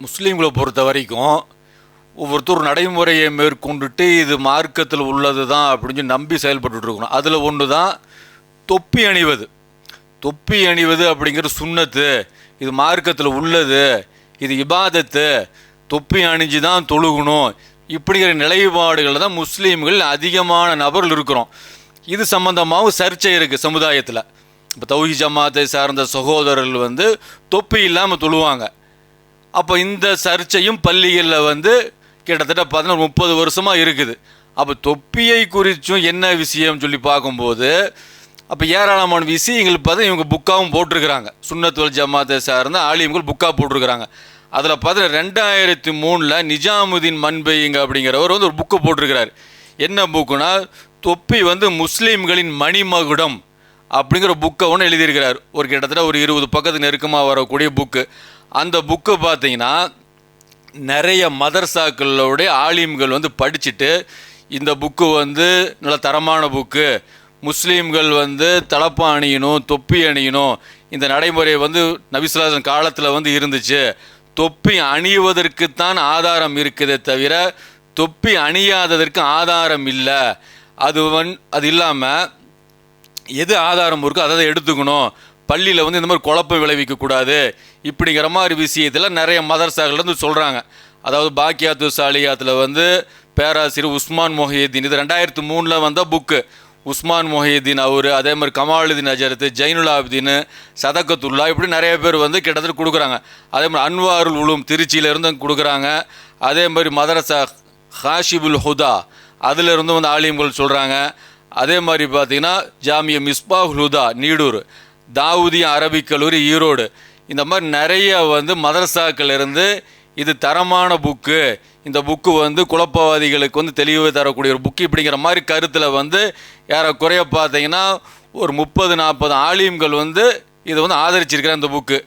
முஸ்லீம்களை பொறுத்த வரைக்கும் ஒவ்வொருத்தர் நடைமுறையை மேற்கொண்டுட்டு இது மார்க்கத்தில் உள்ளது தான் அப்படின்னு நம்பி செயல்பட்டு இருக்கணும். அதில் ஒன்று தான் தொப்பி அணிவது. தொப்பி அணிவது அப்படிங்கிற சுண்ணத்து இது மார்க்கத்தில் உள்ளது இது இபாதத்து தொப்பி அணிஞ்சு தான் தொழுகணும். இப்படிங்கிற நிலைப்பாடுகளில் தான் முஸ்லீம்கள் அதிகமான நபர்கள் இருக்கிறோம். இது சம்பந்தமாகவும் சர்ச்சை இருக்குது சமுதாயத்தில். இப்போ தௌஹி ஜமாத்தை சார்ந்த சகோதரர்கள் வந்து தொப்பி இல்லாமல் தொழுவாங்க. அப்போ இந்த சர்ச்சையும் பள்ளிகளில் வந்து கிட்டத்தட்ட பதினொரு முப்பது வருஷமாக இருக்குது. அப்போ தொப்பியை குறித்தும் என்ன விஷயம் சொல்லி பார்க்கும்போது அப்போ ஏராளமான விஷயங்கள் பார்த்து இவங்க புக்காகவும் போட்டிருக்கிறாங்க. சுண்ணத்துவல் ஜமாத்தை சார்ந்த ஆலிம்கள் புக்காக போட்டிருக்கிறாங்க. அதில் பார்த்தா ரெண்டாயிரத்தி மூணில் நிஜாமுதீன் மண்பைங்க அப்படிங்கிறவர் வந்து ஒரு புக்கு போட்டிருக்கிறார். என்ன புக்குனா தொப்பி வந்து முஸ்லீம்களின் மணிமகுடம் அப்படிங்கிற புக்கை ஒன்று எழுதியிருக்கிறார். ஒரு கிட்டத்தட்ட ஒரு இருபது பக்கத்துக்கு நெருக்கமாக வரக்கூடிய புக்கு அந்த புக்கு பார்த்தீங்கன்னா நிறைய மதர்சாக்களோடைய ஆலிம்கள் வந்து படிச்சுட்டு இந்த புக்கு வந்து நல்ல தரமான புக்கு முஸ்லீம்கள் வந்து தலப்பா அணியணும் தொப்பி அணியணும். இந்த நடைமுறை வந்து நபிசுலாசன் காலத்தில் வந்து இருந்துச்சு. தொப்பி அணிவதற்குத்தான் ஆதாரம் இருக்குதே தவிர தொப்பி அணியாததற்கு ஆதாரம் இல்லை. அது வந் அது இல்லாமல் எது ஆதாரம் இருக்கோ அதை தான் எடுத்துக்கணும். பள்ளியில் வந்து இந்த மாதிரி குழப்பம் விளைவிக்கக்கூடாது இப்படிங்கிற மாதிரி விஷயத்தில் நிறைய மதரசாகலேருந்து சொல்கிறாங்க அதாவது பாக்கியாத்து சாலியாத்தில் வந்து பேராசிரியர் உஸ்மான் மொஹியுதீன் இது ரெண்டாயிரத்து மூணில் வந்த புக்கு உஸ்மான் மொஹியுதீன் அவர் அதே மாதிரி கமாலுதீன் அஜரத்து ஜைனுலாப்தீன் சதக்கத்துல்லா இப்படி நிறைய பேர் வந்து கிட்டத்தட்ட கொடுக்குறாங்க. அதே மாதிரி அன்வாருல் உலும் திருச்சியிலேருந்து கொடுக்குறாங்க. அதே மாதிரி மதரசா ஹாஷிபுல் ஹுதா அதிலிருந்து வந்து ஆலிம்கள் சொல்கிறாங்க அதே மாதிரி பார்த்தீங்கன்னா ஜாமிய மிஸ்பா ஹுதா நீடூர் தாவூதிய அரபிக் கல்லூரி ஈரோடு. இந்த மாதிரி நிறைய வந்து மதரசாக்கள் இருந்து இது தரமான புக்கு இந்த புக்கு வந்து குழப்பவாதிகளுக்கு வந்து தெளிவு தரக்கூடிய ஒரு புக்கு இப்படிங்கிற மாதிரி கருத்தில் வந்து ஏறக்குறைய பார்த்தீங்கன்னா ஒரு முப்பது நாற்பது ஆலிம்கள் வந்து இதை வந்து ஆதரிச்சிருக்கிற அந்த புக்கு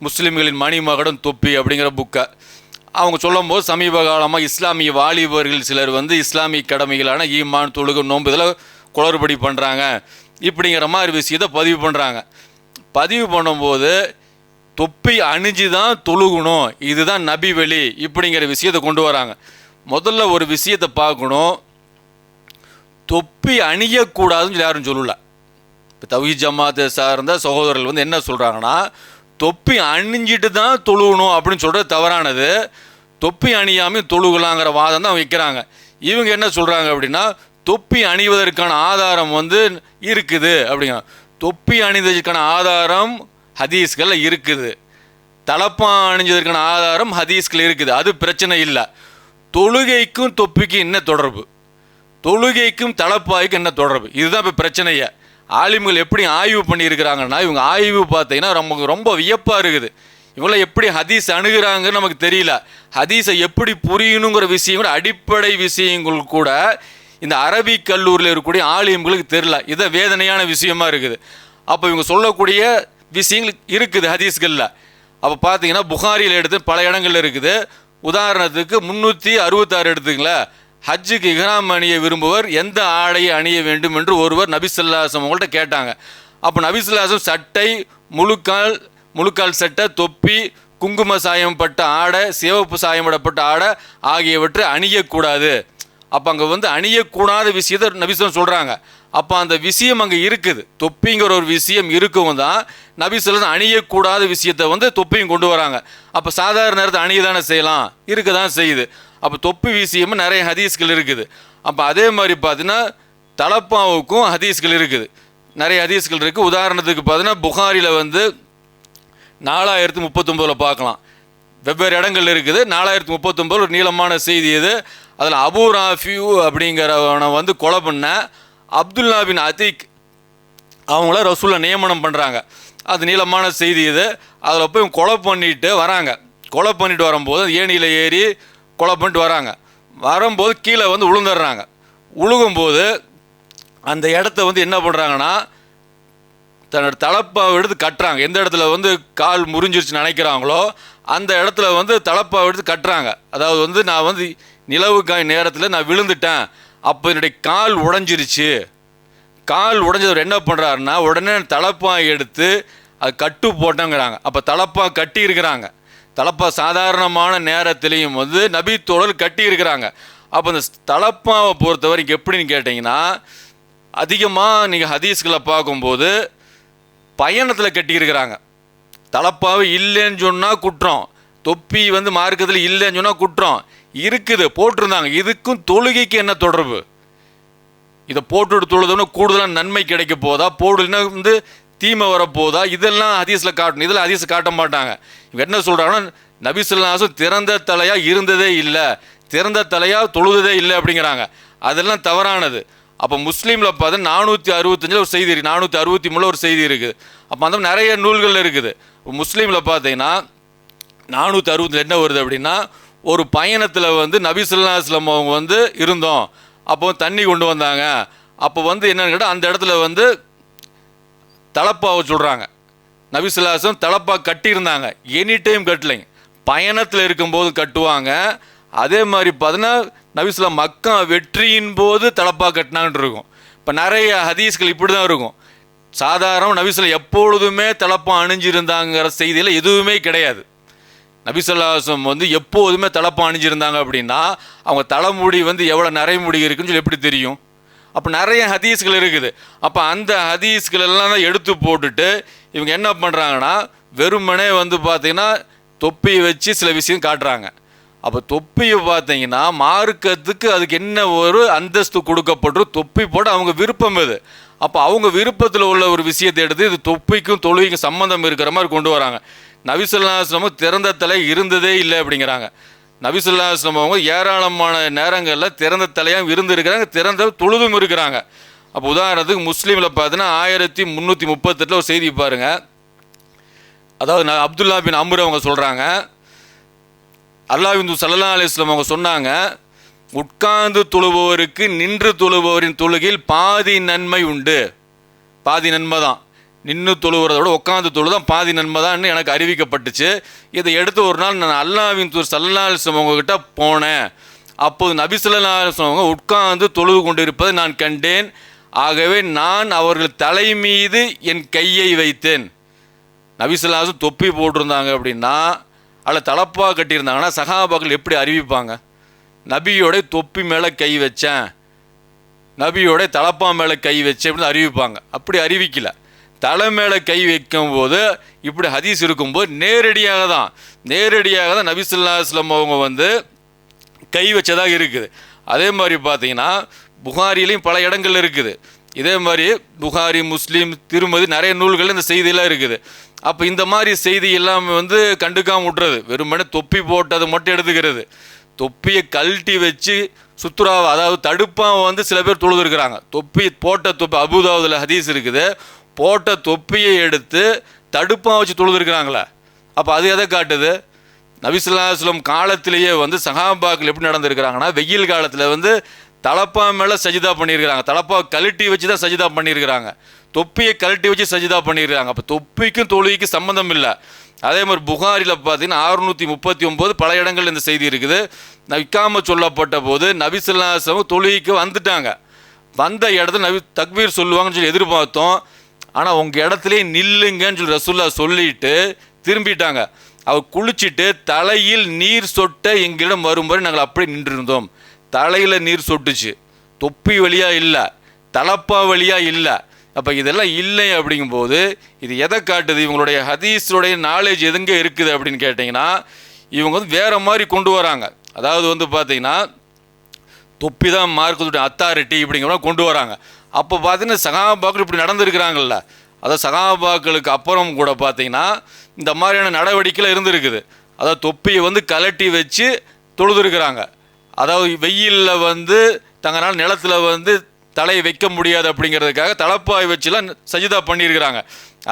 முஸ்லீம்களின் மணிமகடம் தொப்பி அப்படிங்கிற புக்கை அவங்க சொல்லும்போது சமீப காலமாக இஸ்லாமிய வாலிபர்கள் சிலர் வந்து இஸ்லாமிய கடமைகளான ஈமான் தொழுகை நோன்பு இதெல்லாம் குளறுபடி பண்ணுறாங்க இப்படிங்கிற மாதிரி விஷயத்தை பதிவு பண்ணுறாங்க பதிவு பண்ணும்போது தொப்பி அணிஞ்சு தான் தொழுகணும். இதுதான் நபி வெளி இப்படிங்கிற விஷயத்தை கொண்டு வராங்க. முதல்ல ஒரு விஷயத்தை பார்க்கணும். தொப்பி அணியக்கூடாதுன்னு சொல்லி யாரும் சொல்லலை. இப்போ தவி ஜமாத்து சார்ந்த சகோதரர்கள் வந்து என்ன சொல்கிறாங்கன்னா தொப்பி அணிஞ்சிட்டு தான் தொழுகணும் அப்படின்னு சொல்கிறது தவறானது. தொப்பி அணியாமல் தொழுகலாங்கிற வாதம் தான் வைக்கிறாங்க. இவங்க என்ன சொல்கிறாங்க அப்படின்னா தொப்பி அணிவதற்கான ஆதாரம் வந்து இருக்குது அப்படிங்க தொப்பி அணிந்ததற்கான ஆதாரம் ஹதீஸ்களில் இருக்குது. தலப்பா அணிஞ்சதற்கான ஆதாரம் ஹதீஸ்கள் இருக்குது. அது பிரச்சனை இல்லை. தொழுகைக்கும் தொப்பிக்கும் என்ன தொடர்பு? தொழுகைக்கும் தலப்பாய்க்கும் என்ன தொடர்பு? இதுதான் இப்போ பிரச்சனையே. ஆலிம்கள் எப்படி ஆய்வு பண்ணியிருக்கிறாங்கன்னா இவங்க ஆய்வு பார்த்தீங்கன்னா நமக்கு ரொம்ப வியப்பாக இருக்குது. இவங்களாம் எப்படி ஹதீஸ் அணுகிறாங்கன்னு நமக்கு தெரியல. ஹதீஸை எப்படி புரியணுங்கிற விஷயம் கூட அடிப்படை விஷயங்கள் கூட இந்த அரபிக் கல்லூரியில் இருக்கக்கூடிய ஆலிம்களுக்கு தெரில இதை வேதனையான விஷயமா இருக்குது. அப்போ இவங்க சொல்லக்கூடிய விஷயங்கள் இருக்குது ஹதீஸ்களில். அப்போ பார்த்தீங்கன்னா புகாரியில் எடுத்து பல இடங்கள்ல இருக்குது. உதாரணத்துக்கு முந்நூற்றி அறுபத்தாறு எடுத்துங்களேன் ஹஜ்ஜுக்கு இஹ்ராம் அணிய விரும்புவர் எந்த ஆடையை அணிய வேண்டும் என்று ஒருவர் நபிசுல்லாசம் அவங்கள்ட்ட கேட்டாங்க. அப்போ நபிசுல்லாசம் சட்டை முழுக்கால் முழுக்கால் சட்டை தொப்பி குங்கும சாயம்பட்ட ஆடை சிவப்பு சாயமிடப்பட்ட ஆடை ஆகியவற்றை அணியக்கூடாது. அப்போ அங்கே வந்து அணியக்கூடாத விஷயத்தை நபிசுலம் சொல்கிறாங்க அப்போ அந்த விஷயம் அங்கே இருக்குது. தொப்பிங்கிற ஒரு விஷயம் இருக்கவும் தான். நபிசுலம் அணியக்கூடாத விஷயத்தை வந்து தொப்பியும் கொண்டு வராங்க. அப்போ சாதாரண நேரத்தை அணிய தானே செய்யலாம். இருக்க தான் செய்யுது. அப்போ தொப்பி விஷயமும் நிறைய ஹதீஸ்கள் இருக்குது. அப்போ அதே மாதிரி பார்த்தீங்கன்னா தலப்பாவுக்கும் ஹதீஸ்கள் இருக்குது. நிறைய ஹதீஸ்கள் இருக்குது உதாரணத்துக்கு பார்த்தீங்கன்னா புகாரியில் வந்து நாலாயிரத்து முப்பத்தொம்போதில் பார்க்கலாம் வெவ்வேறு இடங்கள் இருக்குது. நாலாயிரத்து முப்பத்தொம்போது ஒரு நீளமான செய்தி இது. அதில் அபு ராஃபியூ அப்படிங்கிறவனை வந்து கொலை பண்ண அப்துல்லா பின் அதிக் அவங்கள ரசூலை நியமனம் பண்ணுறாங்க அது நீளமான செய்தி இது. அதில் போய் கொலை பண்ணிட்டு வராங்க. கொலை பண்ணிட்டு வரும்போது ஏணியில் ஏறி கொலை பண்ணிட்டு வராங்க. வரும்போது கீழே வந்து உளுந்துடுறாங்க. உழுகும்போது அந்த இடத்த வந்து என்ன பண்ணுறாங்கன்னா தன்னோட தலப்பாவை எடுத்து கட்டுறாங்க. எந்த இடத்துல வந்து கால் முறிஞ்சிருச்சு நினைக்கிறாங்களோ அந்த இடத்துல வந்து தலப்பாவை எடுத்து கட்டுறாங்க. அதாவது வந்து நான் வந்து நிலவு காய் நேரத்தில் நான் விழுந்துட்டேன். அப்போ என்னுடைய கால் உடைஞ்சிருச்சு. கால் உடைஞ்சவர் என்ன பண்ணுறாருன்னா உடனே தலப்பாய் எடுத்து அது கட்டு போட்டோங்கிறாங்க. அப்போ தலப்பா கட்டி இருக்கிறாங்க. தலப்பா சாதாரணமான நேரத்திலையும் வந்து நபி தோழர் கட்டி இருக்கிறாங்க. அப்போ இந்த தலப்பாவை பொறுத்தவரைக்கும் எப்படின்னு கேட்டிங்கன்னா அதிகமாக நீங்கள் ஹதீஸ்களை பார்க்கும்போது பயணத்தில் கட்டியிருக்கிறாங்க தலப்பாவை இல்லைன்னு சொன்னால் குற்றம். தொப்பி வந்து மார்க்கத்தில் இல்லைன்னு சொன்னால் குற்றம். இருக்குது போட்டிருந்தாங்க. இதுக்கும் தொழுகைக்கு என்ன தொடர்பு? இதை போட்டுட்டு தொழுதோன்னு கூடுதலாக நன்மை கிடைக்க போதா? போடலைன்னா வந்து தீமை வரப்போதா? இதெல்லாம் ஹதீஸில் காட்டணும். இதெல்லாம் ஹதீஸ் காட்ட மாட்டாங்க. இவங்க என்ன சொல்கிறாங்கன்னா நபிசுல்லாசும் திறந்த தலையாக இருந்ததே இல்லை. திறந்த தலையாக தொழுததே இல்லை அப்படிங்கிறாங்க. அதெல்லாம் தவறானது. அப்போ முஸ்லீமில் பார்த்தா நானூற்றி அறுபத்தஞ்சில் ஒரு செய்தி இருக்குது நானூற்றி அறுபத்தி மூணில் ஒரு செய்தி இருக்குது. அப்போ அந்த நிறைய நூல்கள் இருக்குது. முஸ்லீமில் பார்த்தீங்கன்னா நானூற்றி அறுபத்தி என்ன வருது அப்படின்னா ஒரு பயணத்தில் வந்து நபிசுல்லாஸ்லம் அவங்க வந்து இருந்தோம். அப்போ தண்ணி கொண்டு வந்தாங்க. அப்போ வந்து என்னென்னு கேட்டால் அந்த இடத்துல வந்து தலப்பாவை சொல்கிறாங்க நபிசுல்லாசம் தலப்பா கட்டியிருந்தாங்க. எனி டைம் கட்டலைங்க. பயணத்தில் இருக்கும்போது கட்டுவாங்க. அதே மாதிரி பார்த்தீங்கன்னா நபிசுல்லா மக்கா வெற்றியின் போது தலப்பா கட்டினாங்கன்னு இருக்கும். இப்போ நிறைய ஹதீஸ்கள் இப்படி தான் இருக்கும் சாதாரண நபிசுல்லா எப்பொழுதுமே தலப்பம் அணிஞ்சிருந்தாங்கிற செய்தியில் எதுவுமே கிடையாது. நபிசல்லாசம் வந்து எப்போதுமே தலப்பா அணிஞ்சிருந்தாங்க அப்படின்னா அவங்க தலைமுடி வந்து எவ்வளோ நரைமுடி இருக்குன்னு சொல்லி எப்படி தெரியும்? அப்போ நிறைய ஹதீஸ்கள் இருக்குது. அப்போ அந்த ஹதீஸ்கள் எல்லாம் தான் எடுத்து போட்டுட்டு இவங்க என்ன பண்ணுறாங்கன்னா வெறுமனே வந்து பார்த்தீங்கன்னா தொப்பியை வச்சு சில விஷயம் காட்டுறாங்க. அப்போ தொப்பியை பார்த்தீங்கன்னா மார்க்கத்துக்கு அதுக்கு என்ன ஒரு அந்தஸ்து கொடுக்கப்பட்டு தொப்பி போட அவங்க விருப்பம் இது. அப்போ அவங்க விருப்பத்தில் உள்ள ஒரு விஷயத்தை எடுத்து இது தொப்பிக்கும் தொழுகைக்கும் சம்மந்தம் இருக்கிற மாதிரி கொண்டு வராங்க. நபிசுல்லாஸ்லமும் திறந்த தலை இருந்ததே இல்லை அப்படிங்கிறாங்க. நபிசுல்லாஸ்லம் அவங்க ஏராளமான நேரங்களில் திறந்த தலையாக இருந்திருக்கிறாங்க திறந்த தொழுதும் இருக்கிறாங்க. அப்போ உதாரணத்துக்கு முஸ்லீமில் பார்த்தீங்கன்னா ஆயிரத்தி முந்நூற்றி முப்பத்தெட்டில் ஒரு செய்தி பாருங்கள் அதாவது நான் அப்துல்லா பின் அம்ரு அவங்க சொல்கிறாங்க அல்லாஹிந்து சல்லா அலிஸ்லாம் அவங்க சொன்னாங்க உட்கார்ந்து தொழுபவருக்கு நின்று தொழுபவரின் தொழுகையில் பாதி நன்மை உண்டு. பாதி நன்மை தான். நின்று தொழுகிறதோட உட்காந்து தொழு தான் பாதி நன்மை தான் எனக்கு அறிவிக்கப்பட்டுச்சு. இதை எடுத்து ஒரு நாள் நான் அல்லாவின் தூர் சல்லா போனேன். அப்போது நபிசல்லாசவங்க உட்கார்ந்து தொழுது கொண்டிருப்பதை நான் கண்டேன். ஆகவே நான் அவர்கள் தலை மீது என் கையை வைத்தேன். நபிசுல்லாசும் தொப்பி போட்டிருந்தாங்க அப்படின்னா அல்ல தலப்பாக கட்டியிருந்தாங்கன்னா சகாபாக்கள் எப்படி அறிவிப்பாங்க? நபியோட தொப்பி மேலே கை வச்சேன். நபியோட தலப்பா மேலே கை வச்சேன் அப்படின்னு அறிவிப்பாங்க. அப்படி அறிவிக்கலை. தலை மேலே கை வைக்கும்போது இப்படி ஹதீஸ் இருக்கும்போது நேரடியாக தான் நேரடியாக தான் நபிசுல்லாஸ்லம் அவங்க வந்து கை வச்சதாக இருக்குது. அதே மாதிரி பார்த்தீங்கன்னா புகாரிலையும் பல இடங்கள் இருக்குது. இதே மாதிரி புகாரி முஸ்லீம் திருமதி நிறைய நூல்கள் இந்த செய்தியெல்லாம் இருக்குது. அப்போ இந்த மாதிரி செய்தி எல்லாமே வந்து கண்டுக்காம விட்றது வெறுமனே தொப்பி போட்டது மட்டும் எடுத்துக்கிறது. தொப்பியை கழட்டி வச்சு சுத்துராவை அதாவது தடுப்பாக வந்து சில பேர் தொழுதுருக்குறாங்க. தொப்பி போட்ட தொப்பி அபுதாவதில் ஹதீஸ் இருக்குது. போட்ட தொப்பியை எடுத்து தடுப்பாக வச்சு தொழுதுருக்குறாங்களே. அப்போ அது எதை காட்டுது? நபிசுல்லாஸ்லம் காலத்திலேயே வந்து சகாபாக்கள் எப்படி நடந்திருக்கிறாங்கன்னா வெயில் காலத்தில் வந்து தலப்பா மேலே சஜிதா பண்ணியிருக்கிறாங்க தலப்பா கழட்டி வச்சு தான் சஜிதா பண்ணியிருக்கிறாங்க தொப்பியை கழட்டி வச்சு சஜிதா பண்ணியிருக்கிறாங்க அப்போ தொப்பிக்கும் தொழுகைக்கும் சம்மந்தம் இல்லை. அதே மாதிரி புகாரில் பார்த்தீங்கன்னா அறுநூற்றி முப்பத்தி ஒம்பது பல இடங்கள் இந்த செய்தி இருக்குது. விற்காம சொல்லப்பட்ட போது நபிசுல்லாசம் தொழுகைக்கு வந்துட்டாங்க. வந்த இடத்துல நபி தக்பீர் சொல்லுவாங்கன்னு சொல்லி எதிர்பார்த்தோம். ஆனால் உங்கள் இடத்துலையே நில்லுங்கன்னு சொல்லி ரசுல்லா சொல்லிட்டு திரும்பிட்டாங்க. அவர் குளிச்சுட்டு தலையில் நீர் சொட்ட எங்களிடம் வரும்படி நாங்கள் அப்படியே நின்றிருந்தோம். தலையில் நீர் சொட்டுச்சு. தொப்பி வழியாக இல்லை. தலப்பா வழியாக இல்லை. அப்போ இதெல்லாம் இல்லை அப்படிங்கும்போது இது எதை காட்டுது? இவங்களுடைய ஹதீஸுடைய நாலேஜ் எதுங்க இருக்குது அப்படின்னு கேட்டிங்கன்னா இவங்க வந்து வேறு மாதிரி கொண்டு வராங்க. அதாவது வந்து பார்த்திங்கன்னா தொப்பி தான் மார்க்கத்துடைய அத்தாரிட்டி இப்படிங்கிற கொண்டு வராங்க. அப்போ பார்த்தீங்கன்னா சகாபாக்கள் இப்படி நடந்திருக்கிறாங்கல்ல. அதாவது சகாபாக்களுக்கு அப்புறம் கூட பார்த்தீங்கன்னா இந்த மாதிரியான நடவடிக்கைகள் இருந்திருக்குது. அதாவது தொப்பியை வந்து கலட்டி வச்சு தொழுதுருக்குறாங்க. அதாவது வெயிலில் வந்து தங்களால் நிலத்தில் வந்து தலையை வைக்க முடியாது அப்படிங்கிறதுக்காக தலப்பாய் வச்சுலாம் சஜிதா பண்ணியிருக்கிறாங்க.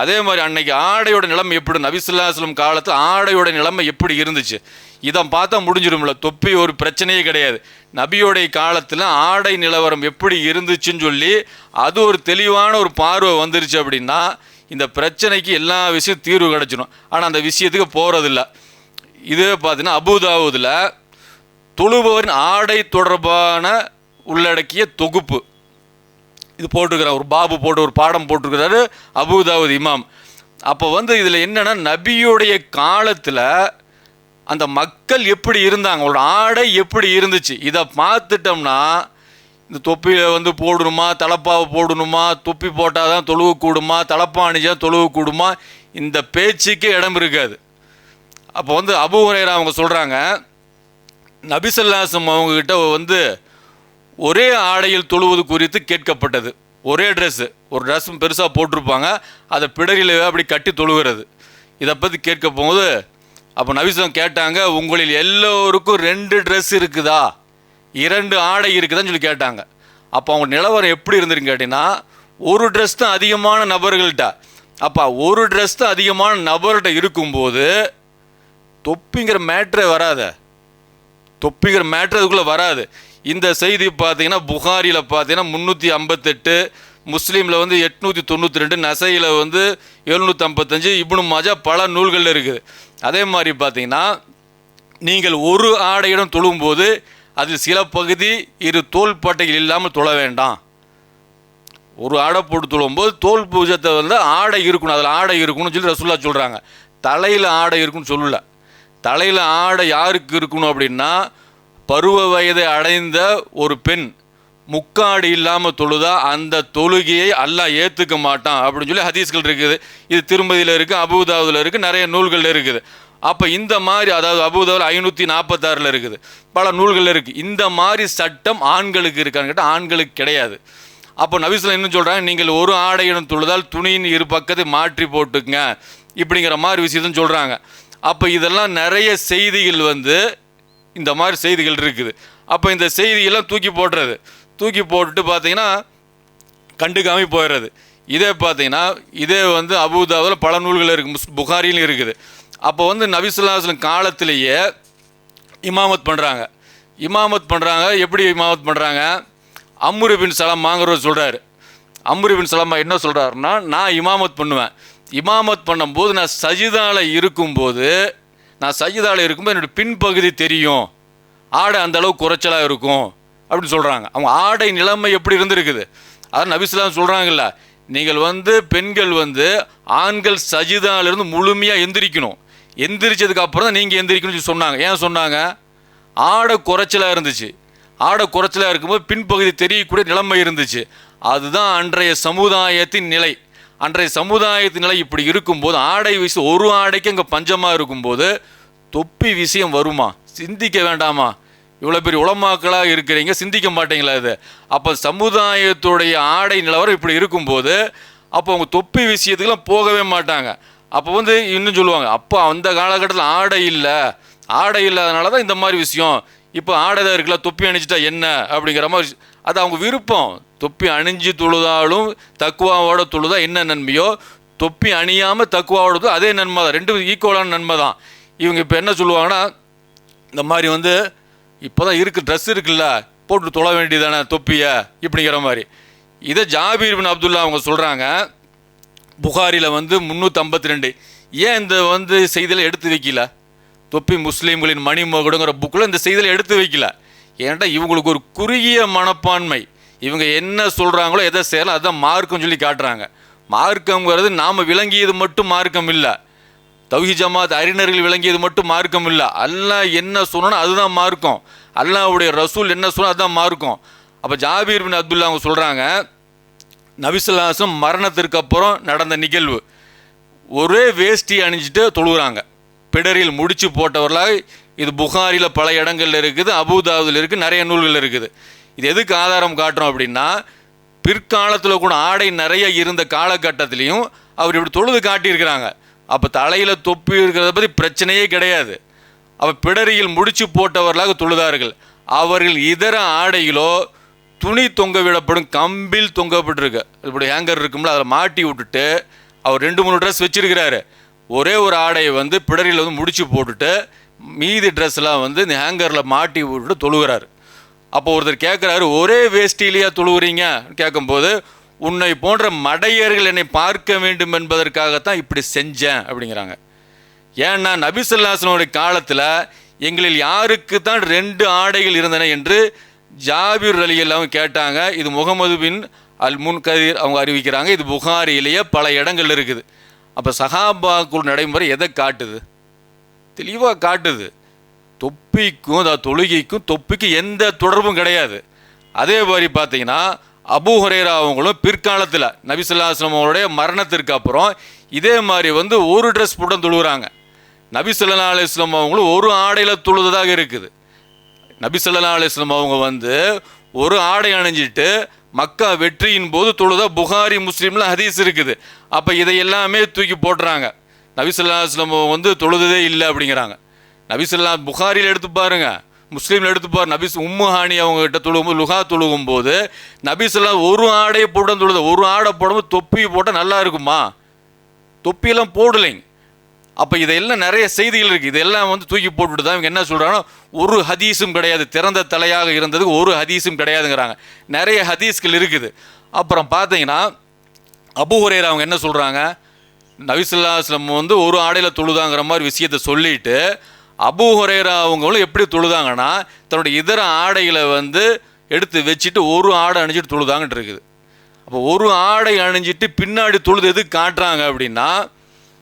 அதே மாதிரி அன்னைக்கு ஆடையோட நிலைமை எப்படி? நபிசுல்லாஸ்லம் காலத்தில் ஆடையோட நிலைமை எப்படி இருந்துச்சு? இதை பார்த்தா முடிஞ்சிடும்ல. தொப்பி ஒரு பிரச்சனையே கிடையாது. நபியோடைய காலத்தில் ஆடை நிலவரம் எப்படி இருந்துச்சுன்னு சொல்லி அது ஒரு தெளிவான ஒரு பார்வை வந்துருச்சு அப்படின்னா இந்த பிரச்சனைக்கு எல்லா விஷயம் தீர்வு கிடச்சிடும் ஆனால் அந்த விஷயத்துக்கு போகிறதில்ல இதே பார்த்தீங்கன்னா அபுதாவதில் தொழுபவரின் ஆடை தொடர்பான உள்ளடக்கிய தொகுப்பு. இது போட்டிருக்கிறார் ஒரு பாபு போட்டு ஒரு பாடம் போட்டிருக்கிறாரு அபுதாவுத் இமாம். அப்போ வந்து இதில் என்னென்னா நபியுடைய காலத்தில் அந்த மக்கள் எப்படி இருந்தாங்க ஒரு ஆடை எப்படி இருந்துச்சு இதை பார்த்துட்டோம்னா இந்த தொப்பியை வந்து போடணுமா தலப்பாவை போடணுமா தொப்பி போட்டால் தான் தொழுவு கூடுமா தலப்பா அணிஞ்சா தொழுவு கூடுமா இந்த பேச்சுக்கே இடம் இருக்காது. அப்போ வந்து அபு அவங்க சொல்கிறாங்க நபிசல்லாசம் அவங்கக்கிட்ட வந்து ஒரே ஆடையில் தொழுவது குறித்து கேட்கப்பட்டது. ஒரே ட்ரெஸ்ஸு ஒரு ட்ரெஸ்ஸும் பெருசாக போட்டிருப்பாங்க அதை பிடரில் அப்படி கட்டி தொழுகிறது. இதை பற்றி கேட்க போகும்போது அப்போ நபிசம் கேட்டாங்க உங்களில் எல்லோருக்கும் ரெண்டு ட்ரெஸ் இருக்குதா? இரண்டு ஆடை இருக்குதான்னு சொல்லி கேட்டாங்க. அப்போ அவங்க நிலவரம் எப்படி இருந்திருக்கு கேட்டிங்கன்னா ஒரு ட்ரெஸ் தான் அதிகமான நபர்கள்ட்ட. அப்போ ஒரு ட்ரெஸ் தான் அதிகமான நபர்கிட்ட இருக்கும்போது தொப்பிங்கிற மேட்ரே வராத. தொப்பிங்கிற மேட்ரு அதுக்குள்ளே வராது. இந்த செய்தி பார்த்தீங்கன்னா புகாரியில் பார்த்தீங்கன்னா முந்நூற்றி ஐம்பத்தெட்டு முஸ்லீமில் வந்து எட்நூற்றி தொண்ணூற்றி ரெண்டு நசையில் வந்து எழுநூற்றி ஐம்பத்தஞ்சு இப்னு மாஜா பல நூல்களில் இருக்குது. அதே மாதிரி பார்த்தீங்கன்னா நீங்கள் ஒரு ஆடையிடம் தொழும்போது அதில் சில பகுதி இரு தோள்பட்டைகள் இல்லாமல் தொழ வேண்டாம். ஒரு ஆடை போட்டு தொழும்போது தோல் பூஜத்தை வந்து ஆடை இருக்கணும் அதில் ஆடை இருக்கணும்னு சொல்லி ரசுல்லா சொல்கிறாங்க தலையில் ஆடை இருக்குன்னு சொல்லல. தலையில் ஆடை யாருக்கு இருக்கணும் அப்படின்னா பருவ வயதை அடைந்த ஒரு பெண் முக்காடு இல்லாமல் தொழுதா அந்த தொழுகையை அல்லாஹ் ஏற்றுக்க மாட்டான் அப்படின்னு சொல்லி ஹதீஸ்கள் இருக்குது. இது திருமதியில் இருக்குது அபுதாவில் இருக்குது நிறைய நூல்கள் இருக்குது. அப்போ இந்த மாதிரி அதாவது அபுதாவில் ஐநூற்றி நாற்பத்தாறில் இருக்குது. பல நூல்கள் இருக்குது இந்த மாதிரி சட்டம் ஆண்களுக்கு இருக்கான்னு கேட்டால் ஆண்களுக்கு கிடையாது. அப்போ நபிஸ்லாம் என்ன சொல்கிறாங்க நீங்கள் ஒரு ஆடையிடம் தொழுதால் துணியின் இரு பக்கத்தை மாற்றி போட்டுக்குங்க. இப்படிங்கிற மாதிரி விஷயத்தும் சொல்கிறாங்க அப்போ இதெல்லாம் நிறைய செய்திகள் வந்து இந்த மாதிரி செய்திகள் இருக்குது. அப்போ இந்த செய்தியெல்லாம் தூக்கி போடுறது தூக்கி போட்டுட்டு பார்த்தீங்கன்னா கண்டுக்காமல் போயிடுறது. இதே பார்த்தீங்கன்னா இதே வந்து அபுதாவில் பல நூல்கள் இருக்குது புகாரிலும் இருக்குது. அப்போ வந்து நபிசுல்லாஸ்லம் காலத்திலேயே இமாமத் பண்ணுறாங்க இமாமத் பண்ணுறாங்க எப்படி இமாமத் பண்ணுறாங்க அம்ரு பின் வாங்குறவர் சொல்கிறாரு அம்ருபின் சலமா என்ன சொல்கிறாருன்னா நான் இமாமத் பண்ணுவேன். இமாமத் பண்ணும்போது நான் சஜிதாவில் இருக்கும்போது நான் சஜிதாவில் இருக்கும்போது என்னோட பின்பகுதி தெரியும். ஆடை அந்தளவு குறைச்சலாக இருக்கும். அப்படின்னு சொல்கிறாங்க அவங்க ஆடை நிலைமை எப்படி இருந்திருக்குது? அதான் நபிஸ்லாம் சொல்கிறாங்கல்ல நீங்கள் வந்து பெண்கள் வந்து ஆண்கள் சஜிதாலிருந்து முழுமையாக எந்திரிக்கணும். எந்திரிச்சதுக்கு அப்புறம் தான் நீங்கள் எந்திரிக்கணும்னு சொல்லி சொன்னாங்க. ஏன் சொன்னாங்க? ஆடை குறைச்சலாக இருந்துச்சு. ஆடை குறைச்சலாக இருக்கும்போது பின்பகுதி தெரியக்கூடிய நிலைமை இருந்துச்சு. அதுதான் அன்றைய சமுதாயத்தின் நிலை. அன்றைய சமுதாயத்தின் நிலை இப்படி இருக்கும்போது ஆடை விஷயம் ஒரு ஆடைக்கு அங்கே பஞ்சமாக இருக்கும்போது தொப்பி விஷயம் வருமா? சிந்திக்க வேண்டாமா? இவ்வளோ பெரிய உளமாக்களாக இருக்கிறீங்க சிந்திக்க மாட்டீங்களா இது? அப்போ சமுதாயத்துடைய ஆடை நிலவரம் இப்படி இருக்கும்போது அப்போ அவங்க தொப்பி விஷயத்துக்கெல்லாம் போகவே மாட்டாங்க. அப்போ வந்து இன்னும் சொல்லுவாங்க அப்போ அந்த காலகட்டத்தில் ஆடை இல்லை. ஆடை இல்லாதனால தான் இந்த மாதிரி விஷயம். இப்போ ஆடை தான் இருக்குல்ல தொப்பி அணிஞ்சிட்டா என்ன? அப்படிங்கிற மாதிரி அது அவங்க விருப்பம். தொப்பி அணிஞ்சு தொழுதாலும் தக்குவாவோட தொழுதா என்ன நன்மையோ தொப்பி அணியாமல் தக்குவாவோட அதே நன்மை தான். ரெண்டு ஈக்குவலான நன்மை தான். இவங்க இப்போ என்ன சொல்லுவாங்கன்னா இந்த மாதிரி வந்து இப்போ தான் இருக்குது ட்ரெஸ் இருக்குல்ல போட்டு தொழ வேண்டியதானே தொப்பியை இப்படிங்கிற மாதிரி. இதை ஜாபீர் பின் அப்துல்லா அவங்க சொல்கிறாங்க புகாரில் வந்து முந்நூற்றம்பத்தி ரெண்டு ஏன் இந்த வந்து செய்தியில் எடுத்து வைக்கல? தொப்பி முஸ்லீம்களின் மணிமகுடுங்கிற புக்கில் இந்த செய்தியில் எடுத்து வைக்கல. ஏன்டா இவங்களுக்கு ஒரு குறுகிய மனப்பான்மை. இவங்க என்ன சொல்கிறாங்களோ எதை செய்யலாம் அதான் மார்க்கம் சொல்லி காட்டுறாங்க. மார்க்கங்கிறது நாம் விளங்கியது மட்டும் மார்க்கம் இல்லை. தௌஹி ஜமாத் அறிஞர்கள் விளங்கியது மட்டும் மார்க்கம் இல்லை. அல்லாஹ் என்ன சொன்னோ அதுதான் மார்க்கம். அல்லாஹ்வுடைய ரசூல் என்ன சொன்னோ அதுதான் மார்க்கம். அப்போ ஜாபீர் பின் அப்துல்லா அவங்க சொல்கிறாங்க நபிசுல்லாசம் மரணத்திற்கு அப்புறம் நடந்த நிகழ்வு. ஒரே வேஷ்டி அணிஞ்சிட்டு தொழுகிறாங்க. பிடரில் முடிச்சு போட்டவர்களாக இது புகாரில் பல இடங்களில் இருக்குது அபுதாபுதில் இருக்குது நிறைய நூல்கள் இருக்குது. இது எதுக்கு ஆதாரம் காட்டுறோம் அப்படின்னா பிற்காலத்தில் கூட ஆடை நிறைய இருந்த காலகட்டத்திலையும் அவர் இப்படி தொழுது காட்டியிருக்கிறாங்க. அப்போ தலையில் தொப்பி இருக்கிறத பற்றி பிரச்சனையே கிடையாது. அப்போ பிடரியில் முடிச்சு போட்டவர்களாக தொழுதார்கள். அவர்கள் இதர ஆடைகளோ துணி தொங்க விடப்படும் கம்பில் தொங்கப்பட்டிருக்கு. இப்படி ஹேங்கர் இருக்கும்ல அதில் மாட்டி விட்டுட்டு அவர் ரெண்டு மூணு ட்ரெஸ் வச்சிருக்கிறாரு. ஒரே ஒரு ஆடையை வந்து பிடரியில் வந்து முடிச்சு போட்டுட்டு மீதி ட்ரெஸ்லாம் வந்து இந்த ஹேங்கரில் மாட்டி விட்டுட்டு தொழுகிறாரு. அப்போ ஒருத்தர் கேட்குறாரு ஒரே வேஷ்டியிலேயே தொழுகிறீங்க கேட்கும்போது உன்னை போன்ற மடையர்கள் என்னை பார்க்க வேண்டும் என்பதற்காகத்தான் இப்படி செஞ்சேன் அப்படிங்கிறாங்க. ஏன்னா நபிசல்லாசனுடைய காலத்தில் எங்களில் யாருக்கு தான் ரெண்டு ஆடைகள் இருந்தன என்று ஜாபிர் அலி எல்லாம் கேட்டாங்க. இது முகமது பின் அல் முன்கதீர் அவங்க அறிவிக்கிறாங்க. இது புகாரிலேயே பல இடங்கள் இருக்குது. அப்போ சஹாபாக்குள் நடைமுறை எதை காட்டுது? தெளிவாக காட்டுது. தொப்பிக்கும் அதாவது தொழுகைக்கும் தொப்பிக்கும் எந்த தொடர்பும் கிடையாது. அதே மாதிரி பார்த்தீங்கன்னா அபூ ஹுரேரா அவங்களும் பிற்காலத்தில் நபிசுல்லாஸ்லம் அவருடைய மரணத்திற்கு அப்புறம் இதே மாதிரி வந்து ஒரு ட்ரெஸ் போட்டு தொழுகிறாங்க நபி ஸல்லல்லாஹு அவங்களும் ஒரு ஆடையில் தொழுததாக இருக்குது. நபி ஸல்லல்லாஹு அவங்க வந்து ஒரு ஆடை அணிஞ்சிட்டு மக்கா வெற்றியின் போது தொழுதா புகாரி முஸ்லீமில் ஹதீஸ் இருக்குது. அப்போ இதை எல்லாமே தூக்கி போடுறாங்க நபிசுல்லா ஸல்லல்லாஹு அவங்க வந்து தொழுததே இல்லை அப்படிங்கிறாங்க. நபிசுல்லா புகாரியில் எடுத்து பாருங்கள் முஸ்லீமில் எடுத்து பாரு நபி உம்மு ஹானி அவங்க கிட்ட தொழுகும்போது லுகா தொழுகும் போது நபிஸ்லாம் ஒரு ஆடையை போட்டு தொழுது. ஒரு ஆடை போடும்போது தொப்பி போட்டால் நல்லா இருக்குமா? தொப்பியெல்லாம் போடலைங்க. அப்போ இதெல்லாம் நிறைய செய்திகள் இருக்குது இதெல்லாம் வந்து தூக்கி போட்டுட்டு தான் இவங்க என்ன சொல்கிறாங்கன்னா ஒரு ஹதீஸும் கிடையாது. திறந்த தலையாக இருந்ததுக்கு ஒரு ஹதீஸும் கிடையாதுங்கிறாங்க. நிறைய ஹதீஸ்கள் இருக்குது. அப்புறம் பார்த்தீங்கன்னா அபு ஹுரேரா அவங்க என்ன சொல்கிறாங்க நபிசுல்லாஸ்லம் வந்து ஒரு ஆடையில் தொழுதாங்கிற மாதிரி விஷயத்தை சொல்லிட்டு அபு ஹுரேரா அவங்களும் எப்படி தொழுதாங்கன்னா தன்னுடைய இதர ஆடைகளை வந்து எடுத்து வச்சுட்டு ஒரு ஆடை அணிஞ்சிட்டு தொழுதாங்கட்டு இருக்குது. அப்போ ஒரு ஆடை அணிஞ்சிட்டு பின்னாடி தொழுது எது காட்டுறாங்க அப்படின்னா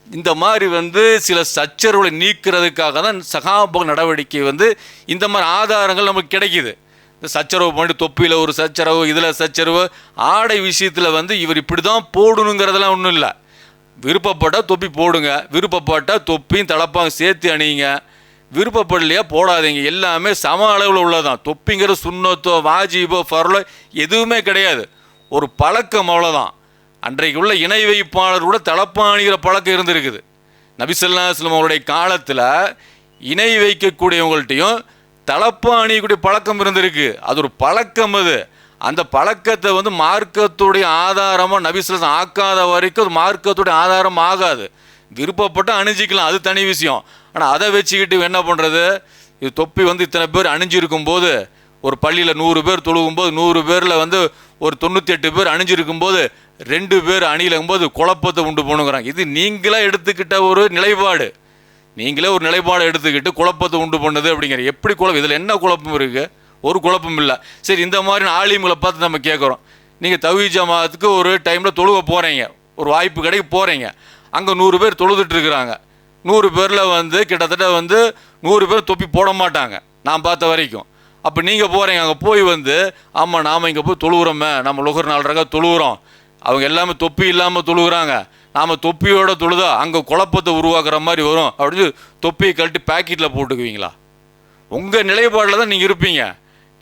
இந்த மாதிரி வந்து சில சச்சரவுகளை நீக்கிறதுக்காக தான் சகாபக நடவடிக்கை வந்து இந்த மாதிரி ஆதாரங்கள் நமக்கு கிடைக்கிது. இந்த சச்சரவு பண்ணி தொப்பியில் ஒரு சச்சரவு இதில் சச்சரவு ஆடை விஷயத்தில் வந்து இவர் இப்படி தான் போடணுங்கிறதெல்லாம் ஒன்றும் இல்லை. விருப்பப்பட்டால் தொப்பி போடுங்க விருப்பப்பட்டால் தொப்பியும் தலப்பாங்க சேர்த்து அணியுங்க. விருப்பப்படலையா? போடாதீங்க. எல்லாமே சம அளவில் உள்ளதான் தொப்பிங்கிற சுண்ணத்தோ வாஜிபோ ஃபர்லோ எதுவுமே கிடையாது. ஒரு பழக்கம் அவ்வளோதான் அன்றைக்கு உள்ள இணை வைப்பாளர் கூட தலப்பாணிகிற பழக்கம் இருந்திருக்குது. நபிசல்லாஸ்லம் அவருடைய காலத்தில் இணை வைக்கக்கூடியவங்கள்ட்டையும் தலப்பா அணியக்கூடிய பழக்கம் இருந்திருக்கு. அது ஒரு பழக்கம் அது. அந்த பழக்கத்தை வந்து மார்க்கத்துடைய ஆதாரமாக நபிஸ்லாம் ஆக்காத வரைக்கும் அது மார்க்கத்துடைய ஆதாரம் ஆகாது. விருப்பப்பட்டு அணிஞ்சிக்கலாம் அது தனி விஷயம். ஆனால் அதை வச்சுக்கிட்டு என்ன பண்ணுறது இது தொப்பி வந்து இத்தனை பேர் அணிஞ்சிருக்கும் போது ஒரு பள்ளியில் நூறு பேர் தொழுகும்போது நூறு பேரில் வந்து ஒரு தொண்ணூற்றி எட்டு பேர் அணிஞ்சிருக்கும் போது ரெண்டு பேர் அணியிலும் போது குழப்பத்தை உண்டு பண்ணுங்கிறாங்க இது நீங்களே எடுத்துக்கிட்ட ஒரு நிலைப்பாடு. நீங்களே ஒரு நிலைப்பாடை எடுத்துக்கிட்டு குழப்பத்தை உண்டு பண்ணுது அப்படிங்கிற எப்படி குழப்பம்? இதில் என்ன குழப்பம் இருக்குது ஒரு குழப்பம் இல்லை. சரி இந்த மாதிரி ஆலிம்களை பார்த்து நம்ம கேட்குறோம் நீங்கள் தவி ஜமாத்துக்கு ஒரு டைமில் தொழுக போகிறீங்க ஒரு வாய்ப்பு கிடைக்க போகிறீங்க அங்கே நூறு பேர் தொழுதுட்டு இருக்கிறாங்க. நூறு பேரில் வந்து கிட்டத்தட்ட வந்து நூறு பேர் தொப்பி போட மாட்டாங்க நான் பார்த்த வரைக்கும். அப்போ நீங்கள் போகிறீங்க அங்கே போய் வந்து ஆமாம் நாம் இங்கே போய் தொழுகிறோமே நம்ம லுகர் நாலு ரகா தொழுகிறோம் அவங்க எல்லாமே தொப்பி இல்லாமல் தொழுகிறாங்க. நாம் தொப்பியோட தொழுதா அங்கே குழப்பத்தை உருவாக்குற மாதிரி வரும் அப்படின்னு தொப்பியை கழட்டி பேக்கெட்டில் போட்டுக்குவீங்களா? உங்கள் நிலைப்பாடில் தான் நீங்கள் இருப்பீங்க.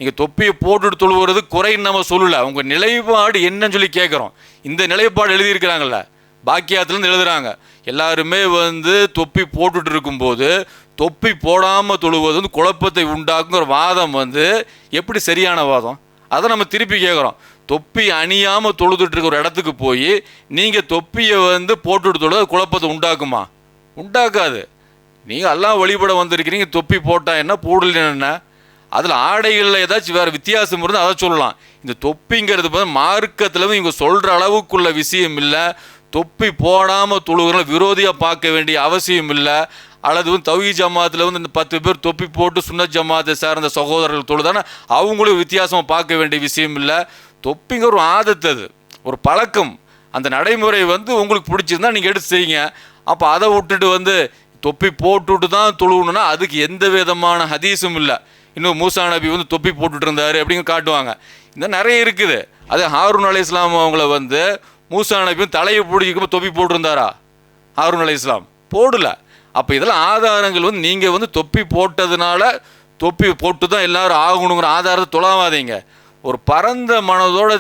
நீங்கள் தொப்பியை போட்டுட்டு தொழுவுறது குறைன்னு நம்ம சொல்லலை. உங்கள் நிலைப்பாடு என்னன்னு சொல்லி கேட்குறோம் இந்த நிலைப்பாடு எழுதியிருக்கிறாங்கல்ல பாக்கியாத்துலேருந்து எழுதுறாங்க. எல்லாருமே வந்து தொப்பி போட்டுட்டு இருக்கும்போது தொப்பி போடாமல் தொழுவது வந்து குழப்பத்தை உண்டாக்குங்கிற வாதம் வந்து எப்படி சரியான வாதம்? அதை நம்ம திருப்பி கேட்குறோம். தொப்பி அணியாமல் தொழுதுட்டு இருக்கிற இடத்துக்கு போய் நீங்கள் தொப்பியை வந்து போட்டுட்டு தொழுது குழப்பத்தை உண்டாக்குமா? உண்டாக்காது. நீங்கள் எல்லாம் வழிபட வந்திருக்கிறீங்க தொப்பி போட்டால் என்ன போடல என்ன? அதில் ஆடைகளில் ஏதாச்சும் வேறு வித்தியாசம் இருந்தால் அதை சொல்லலாம். இந்த தொப்பிங்கிறது வந்து மார்க்கத்தில் இவங்க சொல்கிற அளவுக்குள்ள விஷயம் இல்லை. தொப்பி போடாமல் தொழுகிறோம் விரோதியாக பார்க்க வேண்டிய அவசியம் இல்லை. அல்லது வந்து தௌஹி ஜமாத்தில் வந்து இந்த பத்து பேர் தொப்பி போட்டு சுன்னத் ஜமாத்தை சார்ந்த சகோதரர்கள் தொழுதானே? அவங்களும் வித்தியாசமாக பார்க்க வேண்டிய விஷயம் இல்லை. தொப்பிங்க ஒரு ஆதத்து அது. ஒரு பழக்கம். அந்த நடைமுறை வந்து உங்களுக்கு பிடிச்சிருந்தா நீங்கள் எடுத்து செய்யுங்க. அப்போ அதை விட்டுட்டு வந்து தொப்பி போட்டுட்டு தான் தொழுகணும்னா அதுக்கு எந்த விதமான ஹதீஸும் இல்லை. இன்னும் மூசா நபி வந்து தொப்பி போட்டுட்டு இருந்தார் அப்படின்னு காட்டுவாங்க. இந்த நிறைய இருக்குது. அது ஹாரூன் அலி இஸ்லாம் அவங்கள வந்து மூசா நபியும் தலையை பிடிக்கும் தொப்பி போட்டிருந்தாரா? ஹாரூன் அலி இஸ்லாம். போடல. அப்போ இதெல்லாம் ஆதாரங்கள் வந்து நீங்கள் வந்து தொப்பி போட்டதுனால தொப்பி போட்டு தான் எல்லாரும் ஆகணுங்கிற ஆதாரத்தை தொழாவாதீங்க ஒரு பரந்த மனதோட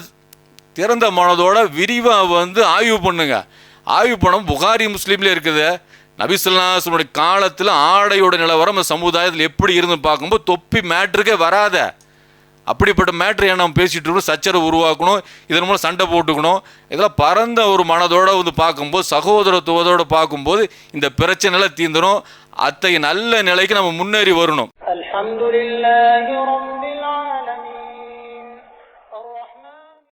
திறந்த மனதோட விரிவாக வந்து ஆய்வு பண்ணுங்க. ஆய்வு பண்ண புகாரி முஸ்லீமில் இருக்குது. நபிசுல்லாசனுடைய காலத்தில் ஆடையோட நிலவரம் சமுதாயத்தில் எப்படி இருந்து பார்க்கும்போது தொப்பி மேட்ருக்கே வராத. அப்படிப்பட்ட மேட்ரையை நம்ம பேசிகிட்டு இருக்கோம்? சச்சரவு உருவாக்கணும். இதன் மூலம் சண்டை போட்டுக்கணும். இதெல்லாம் பரந்த ஒரு மனதோடு வந்து பார்க்கும்போது சகோதரத்துவத்தோடு பார்க்கும்போது இந்த பிரச்சனைலாம் தீந்துடும் அத்தகைய நல்ல நிலைக்கு நம்ம முன்னேறி வரணும்.